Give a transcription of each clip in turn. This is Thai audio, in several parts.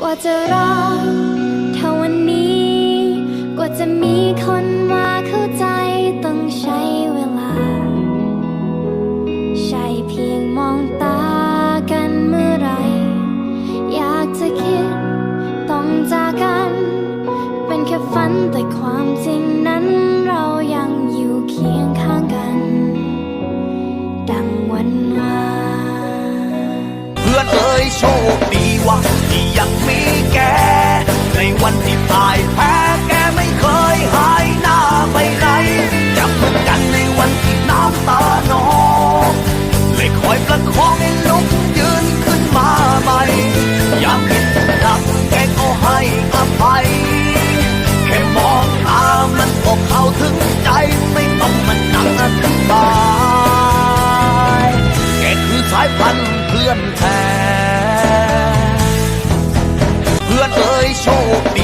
กว่าจะรอเท่าวันนี้ กว่าจะมีคนมาเข้าใจต้องใช้เวลา ใช่เพียงมองตากันเมื่อไร อยากจะคิดต้องจากกัน เป็นแค่ฝันแต่ความจริงนั้นเรายังอยู่เคียงข้างกัน ดังวันวานเพื่อนเอ่ยโชคดีว่า คอให้ลุกยืนขึ้นมาใหม่ อยากผิดหลักแกก็ให้อภัยแค่มองตามันก็เข้าถึงใจไม่ต้องมานั่งอธิบายแกคือสายพันธุ์เพื่อนแท้เพื่อนเอ่ยโชคดี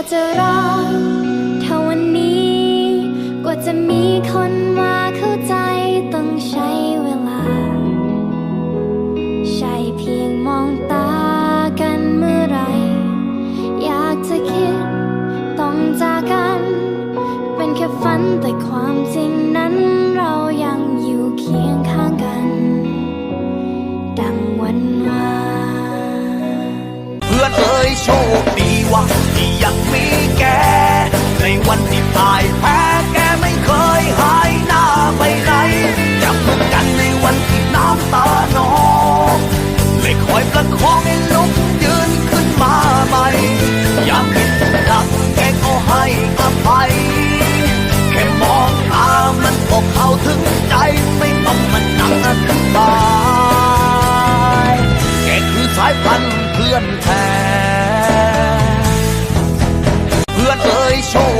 ว่าจะรอเท่าวันนี้ กว่าจะมีคนมาเข้าใจต้องใช้เวลา ใช่เพียงมองตากันเมื่อไร อยากจะคิดต้องจากกัน เป็นแค่ฝันแต่ความจริงนั้นเรายังอยู่เคียงข้างกัน ดังวันวานเพื่อนเอ่ยโชคดีว่าที่ยัง พันเพื่อนแท้ เพื่อนเอ่ยโชค